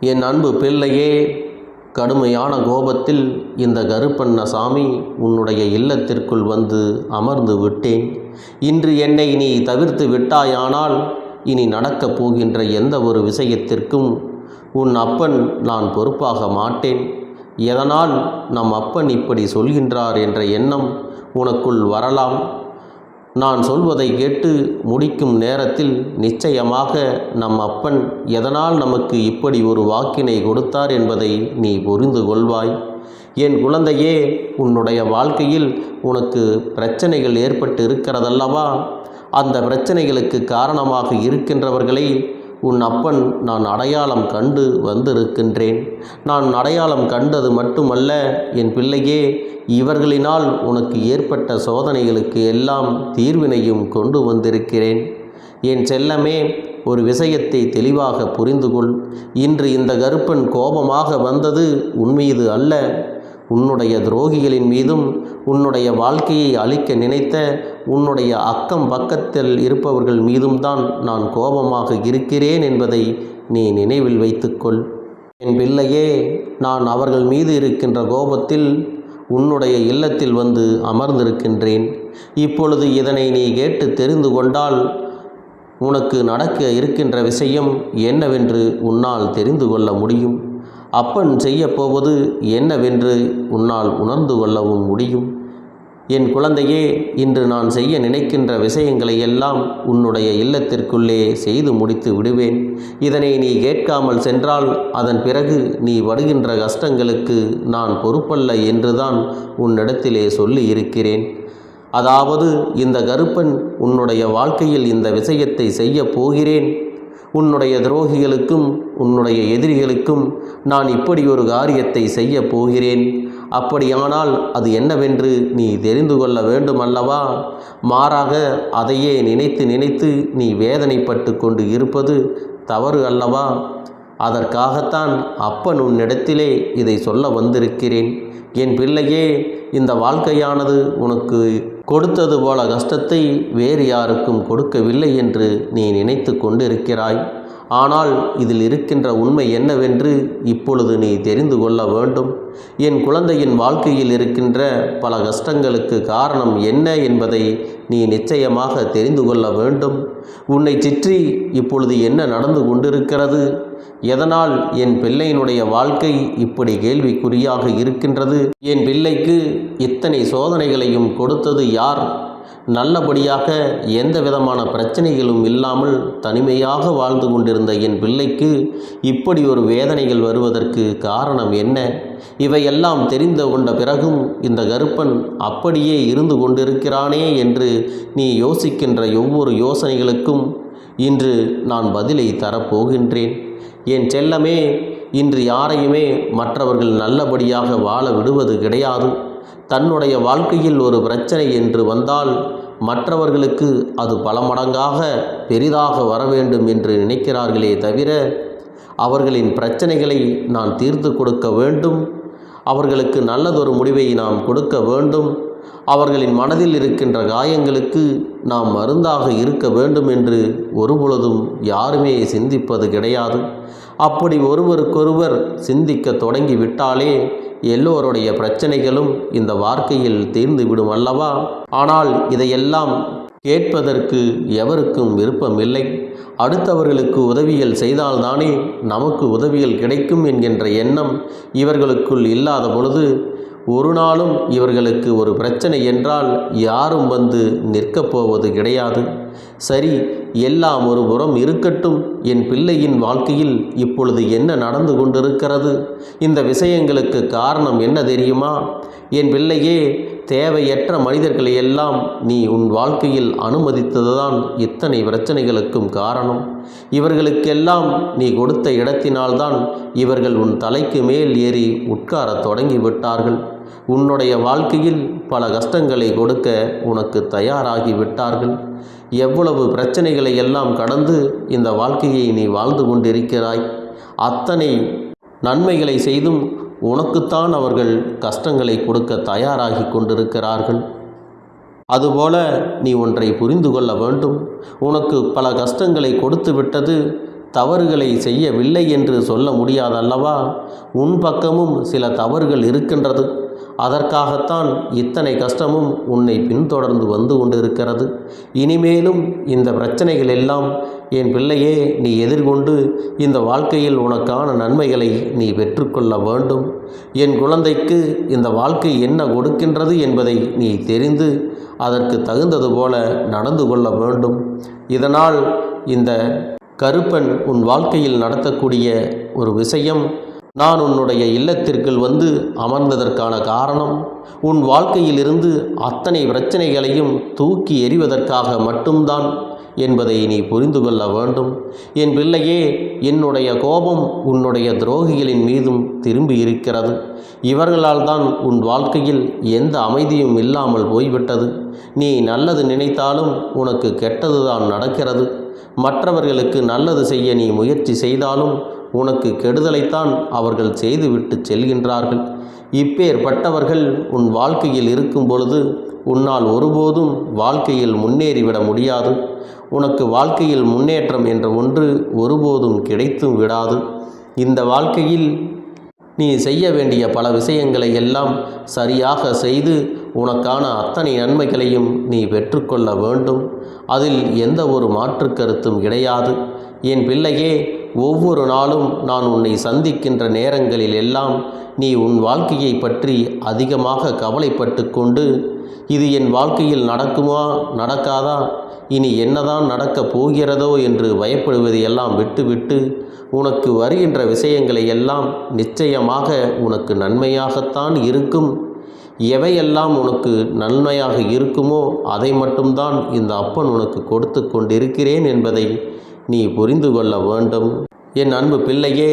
என் அன்பு பிள்ளையே கடுமையான கோபத்தில் இந்த கருப்பண்ணசாமி உன்னுடைய இல்லத்திற்குள் வந்து அமர்ந்து விட்டேன். இன்று என்னை நீ தவிர்த்து விட்டாயானால் இனி நடக்கப் போகின்ற எந்த ஒரு விஷயத்திற்கும் உன் அப்பன் நான் பொறுப்பாக மாட்டேன். எதனால் நம் அப்பன் இப்படி சொல்கின்றார் என்ற எண்ணம் உனக்குள் வரலாம். நான் சொல்வதை கேட்டு முடிக்கும் நேரத்தில் நிச்சயமாக நம் அப்பன் எதனால் நமக்கு இப்படி ஒரு வாக்கினை கொடுத்தார் என்பதை நீ புரிந்து கொள்வாய். என் குழந்தையே உன்னுடைய வாழ்க்கையில் உனக்கு பிரச்சனைகள் ஏற்பட்டு இருக்கிறதல்லவா அந்த பிரச்சனைகளுக்கு காரணமாக இருக்கின்றவர்களை உன் அப்பன் நான் அடையாளம் கண்டு வந்திருக்கின்றேன். நான் அடையாளம் கண்டது மட்டுமல்ல என் பிள்ளையே இவர்களினால் உனக்கு ஏற்பட்ட சோதனைகளுக்கு எல்லாம் தீர்வினையும் கொண்டு வந்திருக்கிறேன். என் செல்லமே ஒரு விஷயத்தை தெளிவாக புரிந்து கொள் இன்று இந்த கருப்பன் கோபமாக வந்தது உன்மீது அல்ல. உன்னுடைய துரோகிகளின் மீதும் உன்னுடைய வாழ்க்கையை அழிக்க நினைத்த உன்னுடைய அக்கம் பக்கத்தில் இருப்பவர்கள் மீதும் தான் நான் கோபமாக இருக்கிறேன் என்பதை நீ நினைவில் வைத்துக்கொள். என் பிள்ளையே நான் அவர்கள் மீது இருக்கின்ற கோபத்தில் உன்னுடைய இல்லத்தில் வந்து அமர்ந்திருக்கின்றேன். இப்பொழுது இதனை நீ கேட்டு தெரிந்து கொண்டால் உனக்கு நடக்க இருக்கின்ற விஷயம் என்னவென்று உன்னால் தெரிந்து கொள்ள முடியும். அப்பன் செய்யப்போவது என்னவென்று உன்னால் உணர்ந்து கொள்ளவும் முடியும். என் குழந்தையே இன்று நான் செய்ய நினைக்கின்ற விஷயங்களை எல்லாம் உன்னுடைய இல்லத்திற்குள்ளே செய்து முடித்து விடுவேன். இதனை நீ கேட்காமல் சென்றால் அதன் பிறகு நீ படுகின்ற கஷ்டங்களுக்கு நான் பொறுப்பல்ல என்றுதான் உன்னிடத்திலே சொல்லி இருக்கிறேன் அதாவது இந்த கருப்பன் உன்னுடைய வாழ்க்கையில் இந்த விஷயத்தை செய்ய போகிறேன். உன்னுடைய துரோகிகளுக்கும் உன்னுடைய எதிரிகளுக்கும் நான் இப்படி ஒரு காரியத்தை செய்ய போகிறேன். அப்படியானால் அது என்னவென்று நீ தெரிந்து கொள்ள வேண்டும் அல்லவா மாறாக அதையே நினைத்து நினைத்து நீ வேதனைப்பட்டு கொண்டு இருப்பது தவறு அல்லவா? அதற்காகத்தான் அப்பன் உன்னிடத்திலே இதை சொல்ல வந்திருக்கிறேன். என் பிள்ளையே இந்த வாழ்க்கையானது உனக்கு கொடுத்தது போல கஷ்டத்தை வேறு யாருக்கும் கொடுக்கவில்லை என்று நீ நினைத்து கொண்டிருக்கிறாய். ஆனால் இதில் இருக்கின்ற உண்மை என்னவென்று இப்பொழுது நீ தெரிந்து கொள்ள வேண்டும். என் குழந்தையின் வாழ்க்கையில் இருக்கின்ற பல கஷ்டங்களுக்கு காரணம் என்ன என்பதை நீ நிச்சயமாக தெரிந்து கொள்ள வேண்டும். உன்னை சுற்றி இப்பொழுது என்ன நடந்து கொண்டிருக்கிறது? எதனால் என் பிள்ளையினுடைய வாழ்க்கை இப்படி கேள்விக்குறியாக இருக்கின்றது? என் பிள்ளைக்கு இத்தனை சோதனைகளையும் கொடுத்தது யார்? நல்லபடியாக எந்த விதமான பிரச்சனைகளும் இல்லாமல் தனிமையாக வாழ்ந்து கொண்டிருந்த என் பிள்ளைக்கு இப்படி ஒரு வேதனைகள் வருவதற்கு காரணம் என்ன? இவையெல்லாம் தெரிந்து கொண்ட பிறகும் இந்த கருப்பன் அப்படியே இருந்து கொண்டிருக்கிறானே என்று நீ யோசிக்கின்ற ஒவ்வொரு யோசனைகளுக்கும் இன்று நான் பதிலை தரப்போகின்றேன். என் செல்லமே இன்று யாரையுமே மற்றவர்கள் நல்லபடியாக வாழ விடுவது கிடையாது. தன்னுடைய வாழ்க்கையில் ஒரு பிரச்சனை என்று வந்தால் மற்றவர்களுக்கு அது பல மடங்காக பெரிதாக வர வேண்டும் என்று நினைக்கிறார்களே தவிர அவர்களின் பிரச்சனைகளை நான் தீர்த்து கொடுக்க வேண்டும். அவர்களுக்கு நல்லதொரு முடிவை நாம் கொடுக்க வேண்டும். அவர்களின் மனதில் இருக்கின்ற காயங்களுக்கு நாம் மருந்தாக இருக்க வேண்டும் என்று ஒருபொழுதும் யாருமே சிந்திப்பது கிடையாது. அப்படி ஒருவருக்கொருவர் சிந்திக்க தொடங்கிவிட்டாலே எல்லோருடைய பிரச்சனைகளும் இந்த வாழ்க்கையில் தீர்ந்துவிடும் அல்லவா? ஆனால் இதையெல்லாம் கேட்பதற்கு எவருக்கும் விருப்பமில்லை. அடுத்தவர்களுக்கு உதவிகள் செய்தால்தானே நமக்கு உதவிகள் கிடைக்கும் என்கின்ற எண்ணம் இவர்களுக்குள் இல்லாத பொழுது ஒரு நாளும் இவர்களுக்கு ஒரு பிரச்சனை என்றால் யாரும் வந்து நிற்கப் போவது கிடையாது. சரி எல்லாம் ஒரு புறம் இருக்கட்டும். என் பிள்ளையின் வாழ்க்கையில் இப்பொழுது என்ன நடந்து கொண்டிருக்கிறது? இந்த விஷயங்களுக்கு காரணம் என்ன தெரியுமா? என் பிள்ளையே தேவையற்ற மனிதர்களை எல்லாம் நீ உன் வாழ்க்கையில் அனுமதித்ததுதான் இத்தனை பிரச்சனைகளுக்கும் காரணம். இவர்களுக்கெல்லாம் நீ கொடுத்த இடத்தினால்தான் இவர்கள் உன் தலைக்கு மேல் ஏறி உட்காரத் தொடங்கி விட்டார்கள் உன்னுடைய வாழ்க்கையில் பல கஷ்டங்களை கொடுக்க உனக்கு தயாராகி விட்டார்கள். எவ்வளவு பிரச்சனைகளை எல்லாம் கடந்து இந்த வாழ்க்கையை நீ வாழ்ந்து கொண்டிருக்கிறாய். அத்தனை நன்மைகளை செய்தும் உனக்குத்தான் அவர்கள் கஷ்டங்களை கொடுக்க தயாராகி கொண்டிருக்கிறார்கள். அதுபோல நீ ஒன்றை புரிந்து கொள்ள வேண்டும். உனக்கு பல கஷ்டங்களை கொடுத்து விட்டது தவறுகளை செய்யவில்லை என்று சொல்ல முடியாதல்லவா? உன் பக்கமும் சில தவறுகள் இருக்கின்றது. அதற்காகத்தான் இத்தனை கஷ்டமும் உன்னை பின்தொடர்ந்து வந்து கொண்டிருக்கிறது. இனிமேலும் இந்த பிரச்சனைகள் எல்லாம் என் பிள்ளையே நீ எதிர்கொண்டு இந்த வாழ்க்கையில் உனக்கான நன்மைகளை நீ பெற்றுக்கொள்ள வேண்டும். என் குழந்தைக்கு இந்த வாழ்க்கை என்ன கொடுக்கின்றது என்பதை நீ தெரிந்து அதற்கு தகுந்தது போல நடந்து கொள்ள வேண்டும். இதனால் இந்த கருப்பன் உன் வாழ்க்கையில் நடத்தக்கூடிய ஒரு விஷயம் நான் உன்னுடைய இல்லத்திற்குள் வந்து அமர்ந்ததற்கான காரணம் உன் வாழ்க்கையிலிருந்து அத்தனை பிரச்சனைகளையும் தூக்கி எறிவதற்காக மட்டும்தான் என்பதை நீ புரிந்து கொள்ள வேண்டும். என் பிள்ளையே என்னுடைய கோபம் உன்னுடைய துரோகிகளின் மீதும் திரும்பி இருக்கிறது. இவர்களால் தான் உன் வாழ்க்கையில் எந்த அமைதியும் இல்லாமல் போய்விட்டது. நீ நல்லது நினைத்தாலும் உனக்கு கெட்டதுதான் நடக்கிறது. மற்றவர்களுக்கு நல்லது செய்ய நீ முயற்சி செய்தாலும் உனக்கு கெடுதலைத்தான் அவர்கள் செய்துவிட்டு செல்கின்றார்கள். இப்பேற்பட்டவர்கள் உன் வாழ்க்கையில் இருக்கும் பொழுது உன்னால் ஒருபோதும் வாழ்க்கையில் முன்னேறிவிட முடியாது. உனக்கு வாழ்க்கையில் முன்னேற்றம் என்ற ஒன்று ஒருபோதும் கிடைத்தும் விடாது. இந்த வாழ்க்கையில் நீ செய்ய வேண்டிய பல விஷயங்களை எல்லாம் சரியாக செய்து உனக்கான அத்தனை நன்மைகளையும் நீ பெற்றுக்கொள்ள வேண்டும். அதில் எந்த ஒரு மாற்று கருத்தும் கிடையாது. என் பிள்ளையே ஒவ்வொரு நாளும் நான் உன்னை சந்திக்கின்ற நேரங்களில் எல்லாம் நீ உன் வாழ்க்கையை பற்றி அதிகமாக கவலைப்பட்டு கொண்டு இது என் வாழ்க்கையில் நடக்குமா நடக்காதா இனி என்னதான் நடக்கப் போகிறதோ என்று பயப்படுவதை எல்லாம் விட்டுவிட்டு உனக்கு வருகின்ற விஷயங்களை எல்லாம் நிச்சயமாக உனக்கு நன்மையாகத்தான் இருக்கும். எவையெல்லாம் உனக்கு நன்மையாக இருக்குமோ அதை மட்டும்தான் இந்த அப்பன் உனக்கு கொடுத்து கொண்டிருக்கிறேன் என்பதை நீ புரிந்து கொள்ள வேண்டும். என் அன்பு பிள்ளையே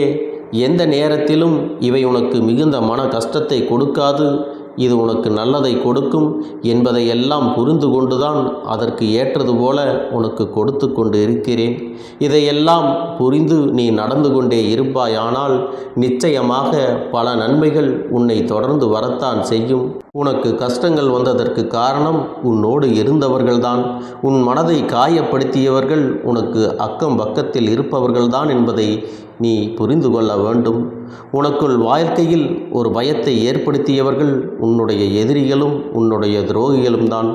எந்த நேரத்திலும் இவை உனக்கு மிகுந்த மன கஷ்டத்தை கொடுக்காது. இது உனக்கு நல்லதை கொடுக்கும் என்பதையெல்லாம் புரிந்து கொண்டுதான் அதற்கு ஏற்றது போல உனக்கு கொடுத்து கொண்டு இருக்கிறேன். இதையெல்லாம் புரிந்து நீ நடந்து கொண்டே இருப்பாயானால் நிச்சயமாக பல நன்மைகள் உன்னை தொடர்ந்து வரத்தான் செய்யும். உனக்கு கஷ்டங்கள் வந்ததற்கு காரணம் உன்னோடு இருந்தவர்கள்தான். உன் மனதை காயப்படுத்தியவர்கள் உனக்கு அக்கம் பக்கத்தில் இருப்பவர்கள்தான் என்பதை நீ புரிந்து கொள்ள வேண்டும். உனக்குள் வாழ்க்கையில் ஒரு பயத்தை ஏற்படுத்தியவர்கள் உன்னுடைய எதிரிகளும் உன்னுடைய துரோகிகளும் தான்.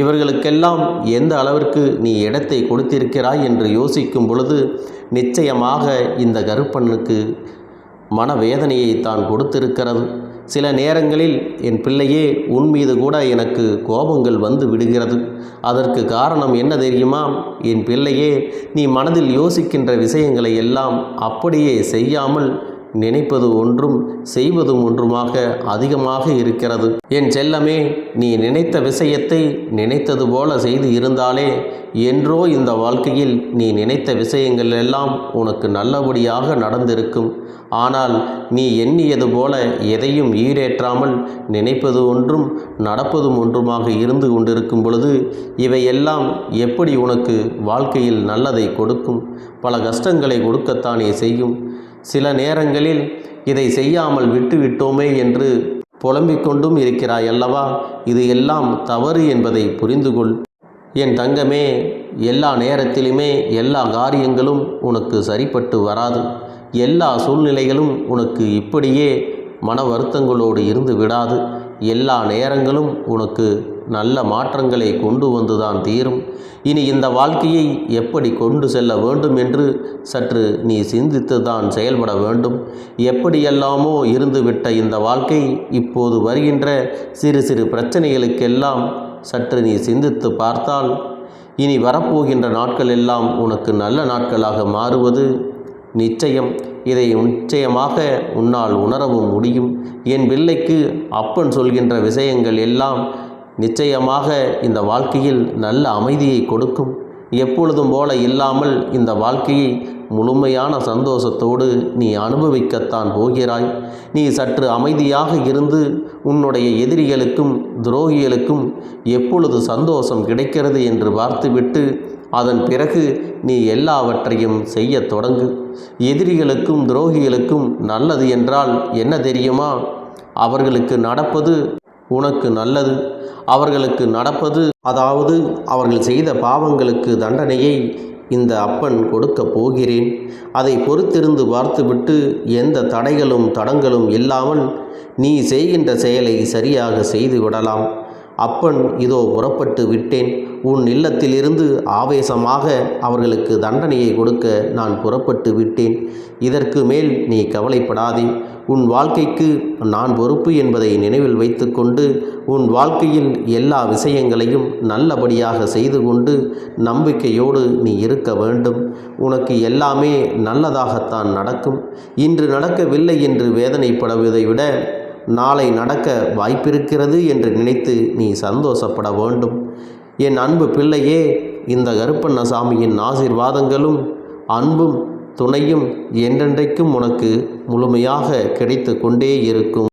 இவர்களுக்கெல்லாம் எந்த அளவிற்கு நீ இடத்தை கொடுத்திருக்கிறாய் என்று யோசிக்கும் பொழுது நிச்சயமாக இந்த கருப்பனுக்கு மனவேதனையை தான் கொடுத்திருக்கிறது. சில நேரங்களில் என் பிள்ளையே உன் மீது கூட எனக்கு கோபங்கள் வந்து விடுகிறது. அதற்கு காரணம் என்ன தெரியுமா? என் பிள்ளையே நீ மனதில் யோசிக்கின்ற விஷயங்களை எல்லாம் அப்படியே செய்யாமல் நினைப்பது ஒன்றும் செய்வதும் ஒன்றுமாக அதிகமாக இருக்கிறது. என் செல்லமே நீ நினைத்த விஷயத்தை நினைத்தது போல செய்து இருந்தாலே என்றோ இந்த வாழ்க்கையில் நீ நினைத்த விஷயங்கள் எல்லாம் உனக்கு நல்லபடியாக நடந்திருக்கும். ஆனால் நீ எண்ணியது போல எதையும் ஈடேற்றாமல் நினைப்பது ஒன்றும் நடப்பதும் ஒன்றுமாக இருந்து கொண்டிருக்கும் பொழுது இவையெல்லாம் எப்படி உனக்கு வாழ்க்கையில் நல்லதை கொடுக்கும்? பல கஷ்டங்களை கொடுக்கத்தானே செய்யும்? சில நேரங்களில் இதை செய்யாமல் விட்டுவிட்டோமே என்று புலம்பிக் கொண்டும் இருக்கிறாய் அல்லவா? இது எல்லாம் தவறு என்பதை புரிந்து கொள் என் தங்கமே எல்லா நேரத்திலுமே எல்லா காரியங்களும் உனக்கு சரிப்பட்டு வராது. எல்லா சூழ்நிலைகளும் உனக்கு இப்படியே மன வருத்தங்களோடு இருந்து விடாது. எல்லா நேரங்களும் உனக்கு நல்ல மாற்றங்களை கொண்டு வந்துதான் தீரும். இனி இந்த வாழ்க்கையை எப்படி கொண்டு செல்ல வேண்டும் என்று சற்று நீ சிந்தித்து தான் செயல்பட வேண்டும். எப்படியெல்லாமோ இருந்துவிட்ட இந்த வாழ்க்கை இப்போது வருகின்ற சிறு சிறு பிரச்சனைகளுக்கெல்லாம் சற்று நீ சிந்தித்து பார்த்தால் இனி வரப்போகின்ற நாட்கள் எல்லாம் உனக்கு நல்ல நாட்களாக மாறுவது நிச்சயம். இதை நிச்சயமாக உன்னால் உணரவும் முடியும். என் பிள்ளைக்கு அப்பன் சொல்கின்ற விஷயங்கள் எல்லாம் நிச்சயமாக இந்த வாழ்க்கையில் நல்ல அமைதியை கொடுக்கும். எப்பொழுதும் போல இல்லாமல் இந்த வாழ்க்கையை முழுமையான சந்தோஷத்தோடு நீ அனுபவிக்கத்தான் போகிறாய். நீ சற்று அமைதியாக இருந்து உன்னுடைய எதிரிகளுக்கும் துரோகிகளுக்கும் எப்பொழுது சந்தோஷம் கிடைக்கிறது என்று பார்த்துவிட்டு அதன் பிறகு நீ எல்லாவற்றையும் செய்ய தொடங்கு. எதிரிகளுக்கும் துரோகிகளுக்கும் நல்லது என்றால் என்ன தெரியுமா? அவர்களுக்கு நடப்பது உனக்கு நல்லது அவர்களுக்கு நடப்பது அதாவது அவர்கள் செய்த பாவங்களுக்கு தண்டனையை இந்த அப்பன் கொடுக்கப் போகிறேன். அதை பொறுத்திருந்து பார்த்துவிட்டு எந்த தடைகளும் தடங்களும் இல்லாமல் நீ செய்கின்ற செயலை சரியாக செய்து விடலாம் அப்பன் இதோ புறப்பட்டு விட்டேன். உன் இல்லத்திலிருந்து ஆவேசமாக அவர்களுக்கு தண்டனையை கொடுக்க நான் புறப்பட்டு விட்டேன். இதற்கு மேல் நீ கவலைப்படாதே. உன் வாழ்க்கைக்கு நான் பொறுப்பு என்பதை நினைவில் வைத்துக்கொண்டு உன் வாழ்க்கையில் எல்லா விஷயங்களையும் நல்லபடியாக செய்து கொண்டு நம்பிக்கையோடு நீ இருக்க வேண்டும். உனக்கு எல்லாமே நல்லதாகத்தான் நடக்கும். இன்று நடக்கவில்லை என்று வேதனைப்படுவதை விட நாளை நடக்க வாய்ப்பிருக்கிறது என்று நினைத்து நீ சந்தோஷப்பட வேண்டும். என் அன்பு பிள்ளையே இந்த கருப்பண்ணசாமியின் ஆசீர்வாதங்களும் அன்பும் துணையும் என்றென்றைக்கும் உனக்கு முழுமையாக கிடைத்து கொண்டே இருக்கும்.